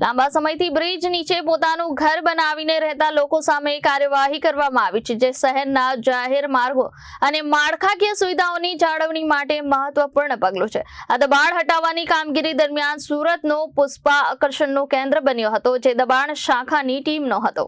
લાંબા સમયથી બ્રિજ નીચે પોતાનું ઘર બનાવીને રહેતા લોકો સામે કાર્યવાહી કરવામાં આવી છે, જે શહેરના જાહેર માર્ગો અને માળખાકીય સુવિધાઓની જાળવણી માટે મહત્વપૂર્ણ પગલું છે. આ દબાણ હટાવવાની કામગીરી દરમિયાન સુરતનો પુષ્પા આકર્ષણનું કેન્દ્ર બન્યો હતો, જે દબાણ શાખાની ટીમનો હતો.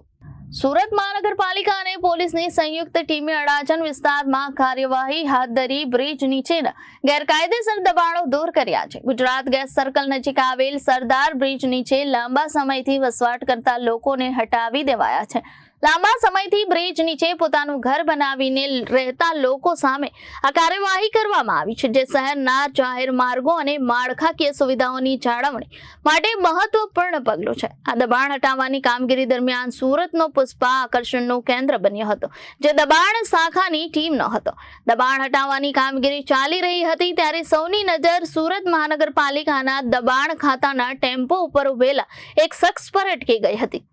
સુરત મહાનગરપાલિકા અને પોલીસની સંયુક્ત ટીમે અડાજણ વિસ્તારમાં કાર્યવાહી હાથ ધરી બ્રિજ નીચેના ગેરકાયદેસર દબાણો દૂર કર્યા છે. ગુજરાત ગેસ સર્કલ નજીક આવેલ સરદાર બ્રિજ નીચે લાંબા સમયથી વસવાટ કરતા લોકોને હટાવી દેવાયા છે. લાંબા સમયથી બ્રિજ નીચે પોતાનું ઘર બનાવીને રહેતા લોકો સામે આ કાર્યવાહી કરવામાં આવી છે, જે શહેરના જાહેર માર્ગો અને માળખાકીય સુવિધાઓની જાળવણી માટે મહત્વપૂર્ણ પગલું છે. આ દબાણ હટાવવાની કામગીરી દરમિયાન સુરતનો પુષ્પા આકર્ષણનું કેન્દ્ર બન્યો હતો, જે દબાણ શાખાની ટીમનો હતો દબાણ હટાવવાની કામગીરી ચાલી રહી હતી ત્યારે સૌની નજર સુરત મહાનગરપાલિકાના દબાણ ખાતાના ટેમ્પો ઉપર ઉભેલા એક શખ્સ પર અટકી ગઈ હતી.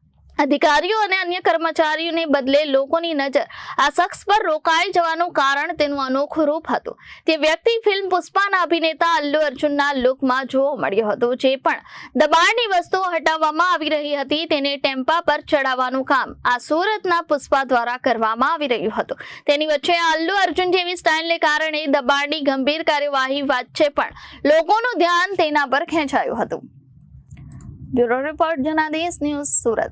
અધિકારીઓ અને અન્ય કર્મચારીઓને બદલે લોકોની નજર આ શખ્સ પર રોકાઈ જવાનું કારણ તેનું અનોખું રૂપ હતું. તે વ્યક્તિ ફિલ્મ પુષ્પાના અભિનેતા અલ્લુ અર્જુનના લુકમાં જોવા મળ્યો હતો, જે પણ દબાણની વસ્તુઓ હટાવવામાં આવી રહી હતી, તેને ટેમ્પા પર ચડાવવાનું કામ આ સુરતના પુષ્પા દ્વારા કરવામાં આવી રહ્યું હતું. તેની વચ્ચે અલ્લુ અર્જુન જેવી સ્ટાઇલને કારણે દબાણની ગંભીર કાર્યવાહી વચ્ચે પણ લોકોનું ધ્યાન તેના પર ખેંચાયું હતું. Bureau report Janadesh news Surat.